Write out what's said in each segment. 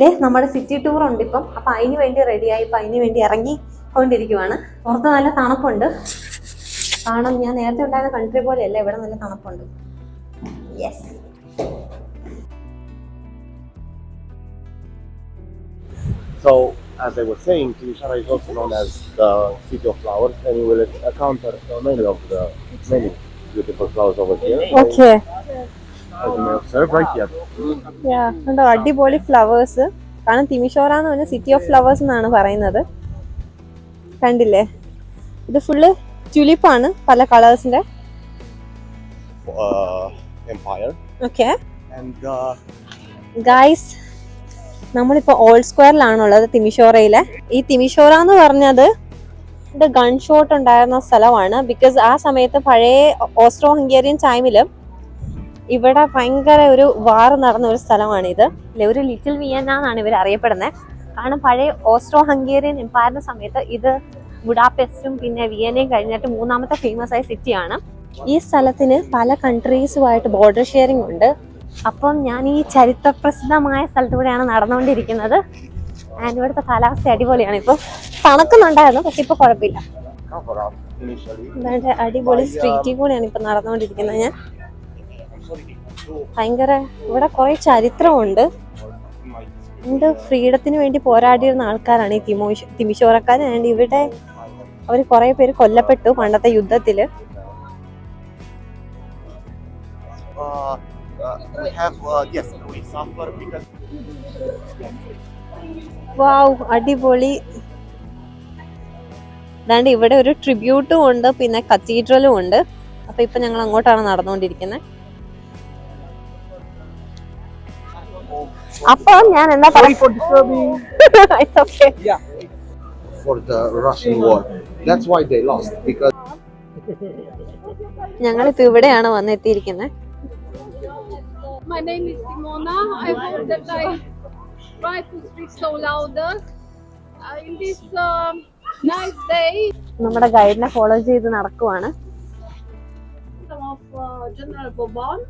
ഇല്ലേ നമ്മുടെ city tour ഉണ്ട് ഇപ്പം അപ്പം അതിന് വേണ്ടി റെഡിയായി ഇപ്പം അതിന് വേണ്ടി ഇറങ്ങി കൊണ്ടിരിക്കുവാണ് പുറത്ത് നല്ല തണുപ്പുണ്ട് കാരണം ഞാൻ നേരത്തെ ഉണ്ടായിരുന്ന കൺട്രി പോലെയല്ല ഇവിടെ നല്ല തണുപ്പുണ്ട് yes So, as I was saying, Timisoara is also known as the city of flowers, and you will encounter many of the many beautiful flowers over here. Okay കണ്ടോ? അടിപൊളി ഫ്ലവേഴ്സ് കാരണം തിമിഷോറ എന്ന് പറഞ്ഞ സിറ്റി ഓഫ് ഫ്ലവേഴ്സ് എന്നാണ് പറയുന്നത്. കണ്ടില്ലേ? ഇത് ഫുള്ള് ആണ് പല കളേഴ്സിന്റെ ഓക്കെ ഗൈസ് uh, ഗായ്സ് നമ്മളിപ്പോൾ ഓൾഡ് സ്ക്വയറിലാണുള്ളത് തിമിഷോറയിലെ ഈ തിമിഷോറ എന്ന് പറഞ്ഞത് ഗൺഷോട്ട് ഗൺ ഷോട്ട് ഉണ്ടായിരുന്ന സ്ഥലമാണ്. ബിക്കോസ് ആ സമയത്ത് പഴയ ഓസ്ട്രോ ഹംഗേറിയൻ ടൈമിൽ ഇവിടെ ഭയങ്കര ഒരു വാർ നടന്ന ഒരു സ്ഥലമാണ് ഇത് ഇല്ലേ, ഒരു ലിറ്റിൽ വിയന്ന എന്നാണ് ഇവർ അറിയപ്പെടുന്നത്. കാരണം പഴയ ഓസ്ട്രോ ഹംഗേറിയൻ എംപയറിന്റെ സമയത്ത് ഇത് ബുഡാപെസ്റ്റും പിന്നെ വിയനയും കഴിഞ്ഞിട്ട് മൂന്നാമത്തെ ഫേമസ് ആയ സിറ്റിയാണ് ഈ സ്ഥലത്തിന് പല കൺട്രീസുമായിട്ട് ബോർഡർ ഷെയറിംഗ് ഉണ്ട്. അപ്പം ഞാൻ ഈ ചരിത്രപ്രസിദ്ധമായ സ്ഥലത്തൂടെയാണ് നടന്നുകൊണ്ടിരിക്കുന്നത്. ആൻഡ് ഇവിടുത്തെ കാലാവസ്ഥ അടിപൊളിയാണ്. ഇപ്പം തണുക്കുന്നുണ്ടായിരുന്നു പക്ഷെ ഇപ്പൊ കുഴപ്പമില്ല. അടിപൊളി സ്ട്രീറ്റിൽ കൂടെയാണ് ഇപ്പൊ നടന്നുകൊണ്ടിരിക്കുന്നത്. ഞാൻ ഭയങ്കര ഇവിടെ കുറെ ചരിത്രമുണ്ട്. എന്ത് ഫ്രീഡത്തിന് വേണ്ടി പോരാടിയിരുന്ന ആൾക്കാരാണ് ഈ തിമോശ് തിമിശോറക്കാർ ആൻഡ് ഇവിടെ അവർ കുറെ പേര് കൊല്ലപ്പെട്ടു പണ്ടത്തെ യുദ്ധത്തിൽ. വാവ് അടിപൊളി. ഇവിടെ ഒരു ട്രിബ്യൂട്ടും ഉണ്ട് പിന്നെ കത്തീഡ്രലും ഉണ്ട്. അപ്പൊ ഇപ്പൊ ഞങ്ങൾ അങ്ങോട്ടാണ് നടന്നുകൊണ്ടിരിക്കുന്നത് അപ്പൊ ഞാൻ എന്താ പറയുക ഞങ്ങളിപ്പോ ഇവിടെയാണ് വന്നെത്തിയിരിക്കുന്നത് നമ്മുടെ ഗൈഡിനെ ഫോളോ ചെയ്ത് നടക്കുവാണ്. ജനറൽ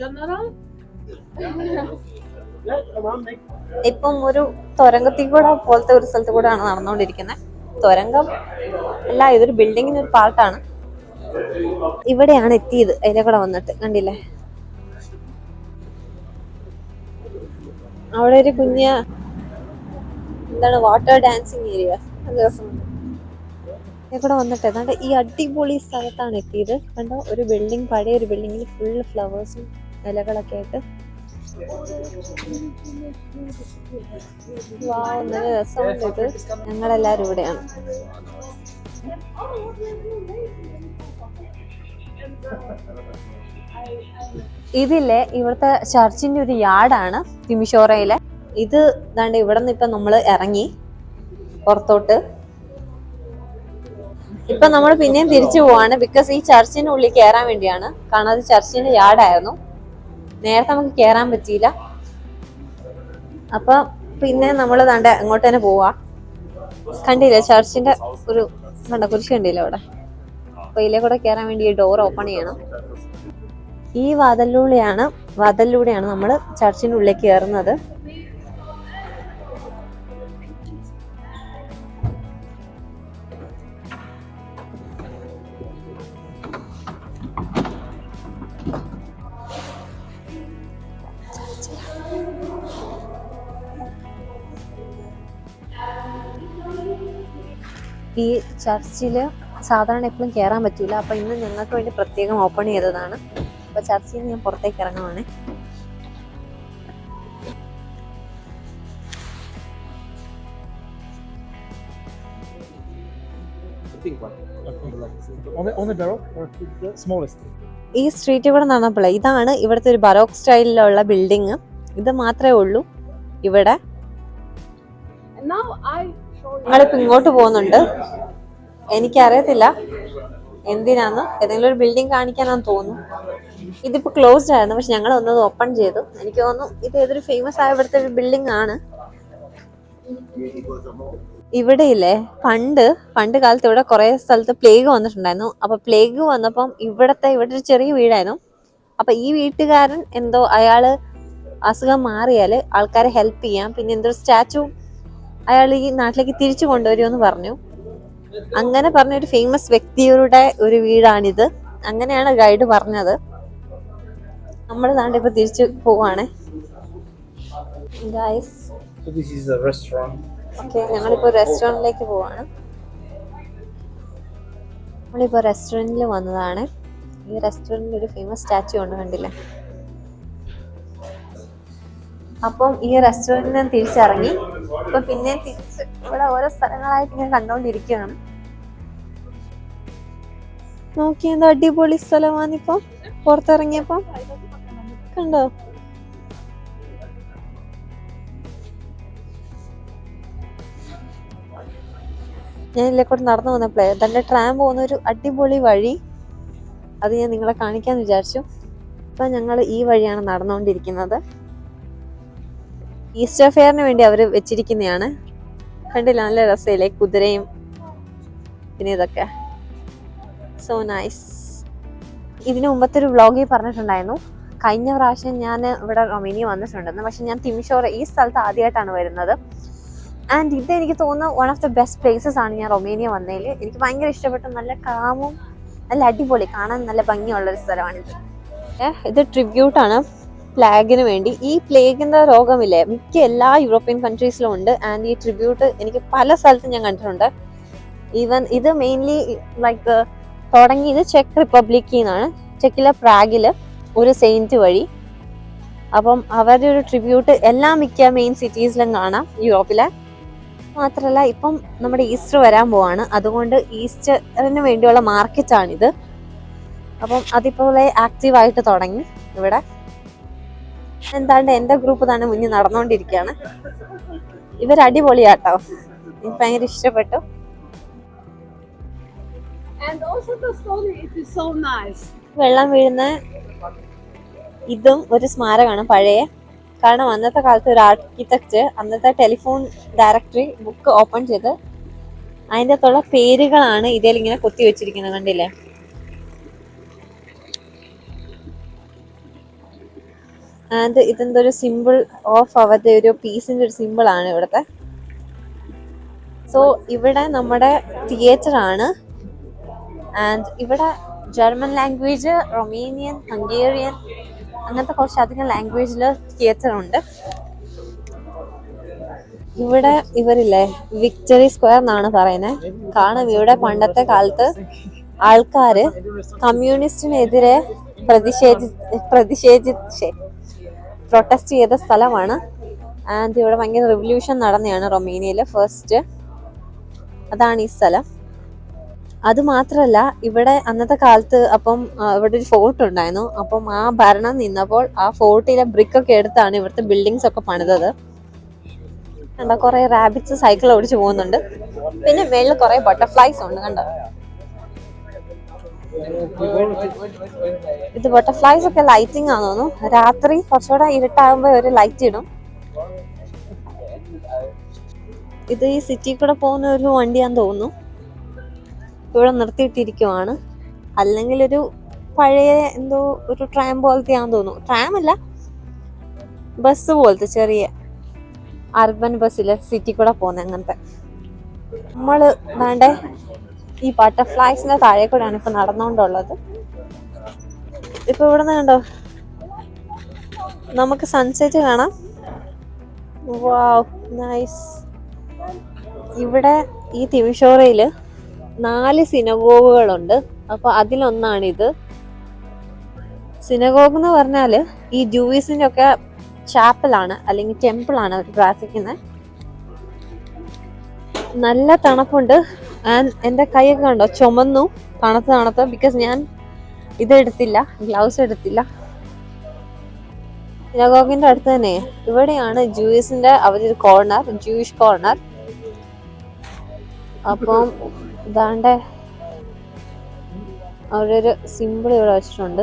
ജനറൽ ഇപ്പം ഒരു തുരങ്കത്തിൽ കൂടെ പോലത്തെ ഒരു സ്ഥലത്ത് കൂടെയാണ് നടന്നുകൊണ്ടിരിക്കുന്നത് തുരങ്കം അല്ല ഇതൊരു ബിൽഡിങ്ങിന് ഒരു പാർട്ടാണ് ഇവിടെയാണ് എത്തിയത് അതിലെ കൂടെ വന്നിട്ട്. കണ്ടില്ലേ? അവിടെ ഒരു കുഞ്ഞ എന്താണ് വാട്ടർ ഡാൻസിങ് ഏരിയ കൂടെ വന്നിട്ട് ഏതാണ്ട് ഈ അടിപൊളി സ്ഥലത്താണ് എത്തിയത്. കണ്ടോ? ഒരു ബിൽഡിംഗ് പഴയ ഒരു ബിൽഡിങ്ങിൽ ഫുൾ ഫ്ലവേഴ്സും ഇലകളൊക്കെ ആയിട്ട്. നല്ല രസമുണ്ട് ഇത്. ഞങ്ങളെല്ലാരും ഇവിടെയാണ്. ഇതില്ലേ ഇവിടുത്തെ ചർച്ചിന്റെ ഒരു യാർഡാണ് തിമിഷോറയിലെ ഇത് ദാണ്ട് ഇവിടെ നിന്ന് ഇപ്പൊ നമ്മൾ ഇറങ്ങി പുറത്തോട്ട്. ഇപ്പൊ നമ്മൾ പിന്നെയും തിരിച്ചു പോവാണ്. ബിക്കോസ് ഈ ചർച്ചിന്റെ ഉള്ളിൽ കയറാൻ വേണ്ടിയാണ്. കാരണം അത് ചർച്ചിന്റെ യാർഡായിരുന്നു. നേരത്തെ നമുക്ക് കയറാൻ പറ്റിയില്ല. അപ്പൊ പിന്നെ നമ്മൾ ദാണ്ട് അങ്ങോട്ട് തന്നെ പോവാ. കണ്ടില്ലേ ചർച്ചിന്റെ ഒരു കണ്ട കുരിശ് കണ്ടില്ല അവിടെ? അപ്പൊ ഇതിലെ കൂടെ കയറാൻ വേണ്ടി ഈ ഡോർ ഓപ്പൺ ചെയ്യണം. ഈ വാതിലൂടെയാണ് വാതിലൂടെയാണ് നമ്മൾ ചർച്ചിന്റെ ഉള്ളിലേക്ക് കയറുന്നത് ഈ ചർച്ചിൽ സാധാരണ എപ്പോഴും കയറാൻ പറ്റില്ല അപ്പം ഇന്ന് ഞങ്ങൾക്ക് വേണ്ടി പ്രത്യേകം ഓപ്പൺ ചെയ്തതാണ്. അപ്പം ചർച്ചിൽ നിന്ന് ഞാൻ പുറത്തേക്ക് ഇറങ്ങുവാണ്. ഈ സ്ട്രീറ്റ് കൂടെ നടന്നപ്പോഴേ ഇതാണ് ഇവിടുത്തെ ഒരു ബറോക്ക് സ്റ്റൈലിലുള്ള ബിൽഡിങ് ഇത് മാത്രമേ ഉള്ളൂ ഇവിടെ. Now I. ഞങ്ങളിപ്പോ ഇങ്ങോട്ട് പോകുന്നുണ്ട്. എനിക്കറിയത്തില്ല എന്തിനാന്ന്. ഏതെങ്കിലും ഒരു ബിൽഡിംഗ് കാണിക്കാനാന്ന് തോന്നുന്നു. ഇതിപ്പോ ക്ലോസ്ഡ് ആയിരുന്നു. പക്ഷെ ഞങ്ങൾ വന്നത് ഓപ്പൺ ചെയ്തു. എനിക്ക് തോന്നുന്നു ഇത് ഏതൊരു ഫേമസ് ആയ ഇവിടുത്തെ ഒരു ബിൽഡിംഗ് ആണ്. ഇവിടെ ഇല്ലേ പണ്ട് പണ്ട് കാലത്ത് ഇവിടെ കുറെ സ്ഥലത്ത് പ്ലേഗ് വന്നിട്ടുണ്ടായിരുന്നു. അപ്പൊ പ്ലേഗ് വന്നപ്പം ഇവിടത്തെ ഇവിടെ ഒരു ചെറിയ വീടായിരുന്നു. അപ്പൊ ഈ വീട്ടുകാരൻ എന്തോ അയാൾ അസുഖം മാറിയാൽ ആൾക്കാരെ ഹെൽപ്പ് ചെയ്യാം. പിന്നെ എന്തൊരു സ്റ്റാച്ചു അയാൾ ഈ നാട്ടിലേക്ക് തിരിച്ചു കൊണ്ടുവരുമെന്ന് പറഞ്ഞു. അങ്ങനെ പറഞ്ഞ ഒരു ഫേമസ് വ്യക്തിയുടെ ഒരു വീടാണിത്. അങ്ങനെയാണ് ഗൈഡ് പറഞ്ഞത്. നമ്മൾ നാട്ടിൽ ഇപ്പൊ തിരിച്ചു പോവാണ്. ഗൈസ്. ഓക്കെ ഞങ്ങളിപ്പോ റെസ്റ്റോറന്റിലേക്ക് പോവാണ്. നമ്മളിപ്പോ റെസ്റ്റോറന്റിൽ വന്നതാണ്. ഈ റെസ്റ്റോറന്റിൽ ഒരു ഫേമസ് സ്റ്റാച്ചു ഉണ്ട് കണ്ടില്ലേ? അപ്പം ഈ റെസ്റ്റോറന്റിൽ നിന്ന് തിരിച്ചിറങ്ങി. ഇപ്പൊ പിന്നെ തിരിച്ച് ഇവിടെ ഓരോ സ്ഥലങ്ങളായിട്ട് ഞാൻ കണ്ടോണ്ടിരിക്കുകയാണ്. നോക്കി എന്താ അടിപൊളി സ്ഥലമാണിപ്പോ. പുറത്തിറങ്ങിയപ്പോ. കണ്ടോ? ഞാൻ ഇതിലെ കൂടെ നടന്നു വന്നപ്പോഴേ തന്റെ ട്രാം പോകുന്ന ഒരു അടിപൊളി വഴി. അത് ഞാൻ നിങ്ങളെ കാണിക്കാന്ന് വിചാരിച്ചു. അപ്പൊ ഞങ്ങൾ ഈ വഴിയാണ് നടന്നുകൊണ്ടിരിക്കുന്നത് ഈസ്റ്റർ ഫെയറിന് വേണ്ടി അവർ വെച്ചിരിക്കുന്നതാണ്. കണ്ടില്ല നല്ല രസമില്ലേ കുതിരയും പിന്നെ ഇതൊക്കെ. സോ നൈസ് ഇതിനു മുമ്പത്തെ ഒരു വ്ളോഗിൽ പറഞ്ഞിട്ടുണ്ടായിരുന്നു. കഴിഞ്ഞ പ്രാവശ്യം ഞാൻ ഇവിടെ റൊമേനിയ വന്നിട്ടുണ്ടെന്ന് പക്ഷെ ഞാൻ തിമിഷോറ ഈ സ്ഥലത്ത് ആദ്യമായിട്ടാണ് വരുന്നത്. ആൻഡ് ഇത് എനിക്ക് തോന്നുന്നു one of the best places ആണ് ഞാൻ റൊമേനിയ വന്നതിൽ. എനിക്ക് ഭയങ്കര ഇഷ്ടപ്പെട്ടു. നല്ല കാമും നല്ല അടിപൊളി. കാണാൻ നല്ല ഭംഗിയുള്ളൊരു സ്ഥലമാണിത്. ഇത് ട്രിബ്യൂട്ടാണ് പ്ലാഗിന് വേണ്ടി ഈ പ്ലേഗിന്റെ രോഗമില്ലേ മിക്ക എല്ലാ യൂറോപ്യൻ കൺട്രീസിലും ഉണ്ട്. ആൻഡ് ഈ ട്രിബ്യൂട്ട് എനിക്ക് പല സ്ഥലത്തും ഞാൻ കണ്ടിട്ടുണ്ട്. ഈവൻ ഇത് മെയിൻലി ലൈക്ക് തുടങ്ങിയത് ചെക്ക് റിപ്പബ്ലിക്കിൽ നിന്നാണ് ചെക്കിലെ പ്രാഗിൽ ഒരു സെയിന്റ് വഴി. അപ്പം അവരുടെ ഒരു ട്രിബ്യൂട്ട് എല്ലാ മിക്ക മെയിൻ സിറ്റീസിലും കാണാം യൂറോപ്പിലെ മാത്രമല്ല ഇപ്പം നമ്മുടെ ഈസ്റ്റർ വരാൻ പോവാണ്. അതുകൊണ്ട് ഈസ്റ്ററിന് വേണ്ടിയുള്ള മാർക്കറ്റാണിത് അപ്പം അതിപ്പോലെ ആക്റ്റീവായിട്ട് തുടങ്ങി ഇവിടെ. എന്താണ്ട് എന്റെ ഗ്രൂപ്പ് തന്നെ മുന്നിൽ നടന്നുകൊണ്ടിരിക്കുകയാണ് ഇവർ അടിപൊളിയാട്ടോ. എനിക്ക് ഭയങ്കര ഇഷ്ടപ്പെട്ടു. വെള്ളം വീഴുന്ന ഇതും ഒരു സ്മാരകമാണ് പഴയ. കാരണം അന്നത്തെ കാലത്ത് ഒരു ആർക്കിടെക്റ്റ് അന്നത്തെ ടെലിഫോൺ ഡയറക്ടറി ബുക്ക് ഓപ്പൺ ചെയ്ത് അതിന്റെ അകത്തുള്ള പേരുകളാണ് ഇതിൽ ഇങ്ങനെ കൊത്തി വെച്ചിരിക്കുന്നത് കണ്ടില്ലേ? ആൻഡ് ഇതെന്തോ ഒരു സിമ്പിൾ ഓഫ് അവരുടെ ഒരു പീസിന്റെ ഒരു സിമ്പിൾ ആണ് ഇവിടുത്തെ. സോ ഇവിടെ നമ്മുടെ തിയേറ്റർ ആണ്. ആൻഡ് ഇവിടെ ജർമ്മൻ ലാംഗ്വേജ് റൊമേനിയൻ ഹംഗേറിയൻ അങ്ങനത്തെ കുറച്ചധികം ലാംഗ്വേജിൽ തിയേറ്റർ ഉണ്ട്. ഇവിടെ ഇവരില്ലേ വിക്ടറി സ്ക്വയർ എന്നാണ് പറയുന്നത് കാരണം ഇവിടെ പണ്ടത്തെ കാലത്ത് ആൾക്കാര് കമ്മ്യൂണിസ്റ്റിനെതിരെ പ്രതിഷേധി പ്രതിഷേധി പ്രൊട്ടസ്റ്റ് ചെയ്ത സ്ഥലമാണ്. ആൻഡ് ഇവിടെ ഭയങ്കര റിവല്യൂഷൻ നടന്നതാണ് റൊമേനിയയിൽ ഫസ്റ്റ് അതാണ് ഈ സ്ഥലം. അത് മാത്രല്ല ഇവിടെ അന്നത്തെ കാലത്ത് അപ്പം ഇവിടെ ഒരു ഫോർട്ട് ഉണ്ടായിരുന്നു. അപ്പം ആ ഭരണം നിന്നപ്പോൾ ആ ഫോർട്ടിലെ ബ്രിക്ക് ഒക്കെ എടുത്താണ് ഇവിടുത്തെ ബിൽഡിങ്സ് ഒക്കെ പണിതത്. കണ്ടോ കുറേ റാബിറ്റ്സ് സൈക്കിൾ ഓടിച്ചു പോകുന്നുണ്ട്. പിന്നെ മേളിൽ കുറേ ബട്ടർഫ്ലൈസ് ഉണ്ട് കണ്ടോ? ഇത് ബട്ടർഫ്ലൈസ് ഒക്കെ ലൈറ്റിംഗ് ആണെന്ന് തോന്നുന്നു. രാത്രി കുറച്ചുകൂടെ ഇരുട്ടാകുമ്പോ ഒരു ലൈറ്റ് ഇടും. ഇത് ഈ സിറ്റി കൂടെ പോകുന്ന ഒരു വണ്ടിയാന്ന് തോന്നുന്നു. ഇവിടെ നിർത്തിയിട്ടിരിക്കുവാണ്. അല്ലെങ്കിൽ ഒരു പഴയ എന്തോ ഒരു ട്രാം പോലത്തെ ആണെന്ന് തോന്നുന്നു. ട്രാം അല്ല ബസ് പോലത്തെ ചെറിയ അർബൻ ബസ്സിൽ സിറ്റി കൂടെ പോകുന്ന അങ്ങനത്തെ. നമ്മൾ വേണ്ടേ ഈ ബട്ടർഫ്ലൈസിന്റെ താഴെ കൂടെയാണ് ഇപ്പൊ നടന്നുകൊണ്ടുള്ളത് ഇപ്പൊ ഇവിടെ നിന്ന് കണ്ടോ? നമുക്ക് സൺസെറ്റ് കാണാം. വാവ് നൈസ് ഇവിടെ ഈ തിമിഷോറയിൽ നാല് സിനഗോഗുകളുണ്ട് അപ്പൊ അതിലൊന്നാണിത്. സിനഗോഗ് എന്ന് പറഞ്ഞാൽ ഈ ജൂയിസിന്റെ ഒക്കെ ചാപ്പലാണ് അല്ലെങ്കിൽ ടെമ്പിൾ ആണ് അവർ പ്രാർത്ഥിക്കുന്നത് നല്ല തണുപ്പുണ്ട്. ആൻഡ് എന്റെ കൈയൊക്കെ കണ്ടോ? ചുമന്നു. തണുത്ത് തണുത്ത്. ബിക്കോസ് ഞാൻ ഇതെടുത്തില്ല. ഗ്ലൗസ് എടുത്തില്ല. സിനഗോഗിന്റെ അടുത്ത് തന്നെ. ഇവിടെയാണ് ജൂയിസിന്റെ അവരൊരു കോർണർ ജൂയിഷ് കോർണർ അപ്പം ഇതാണ്ട്. അവിടെ ഒരു സിമ്പിൾ ഇവിടെ വെച്ചിട്ടുണ്ട്.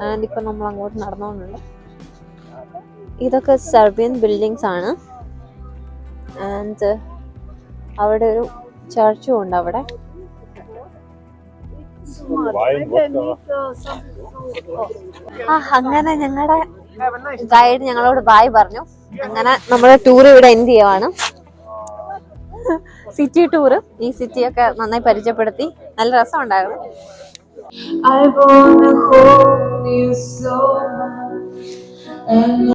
ആൻഡ് ഇപ്പൊ നമ്മൾ അങ്ങോട്ട് നടന്നുകൊണ്ടുണ്ട് ഇതൊക്കെ സെർബിയൻ ബിൽഡിങ്സ് ആണ്. ആൻഡ് അവിടെ ഒരു ചർച്ചും ഉണ്ട് അവിടെ. ആ അങ്ങനെ ഞങ്ങളുടെ ഗൈഡ് ഞങ്ങളോട് ബായ് പറഞ്ഞു. അങ്ങനെ നമ്മുടെ ടൂർ ഇവിടെ എൻഡ് ചെയ്യുവാണ്. സിറ്റി ടൂർ ഈ സിറ്റിയൊക്കെ നന്നായി പരിചയപ്പെടുത്തി. നല്ല രസമുണ്ടായിരുന്നു. I wanna hold you so much and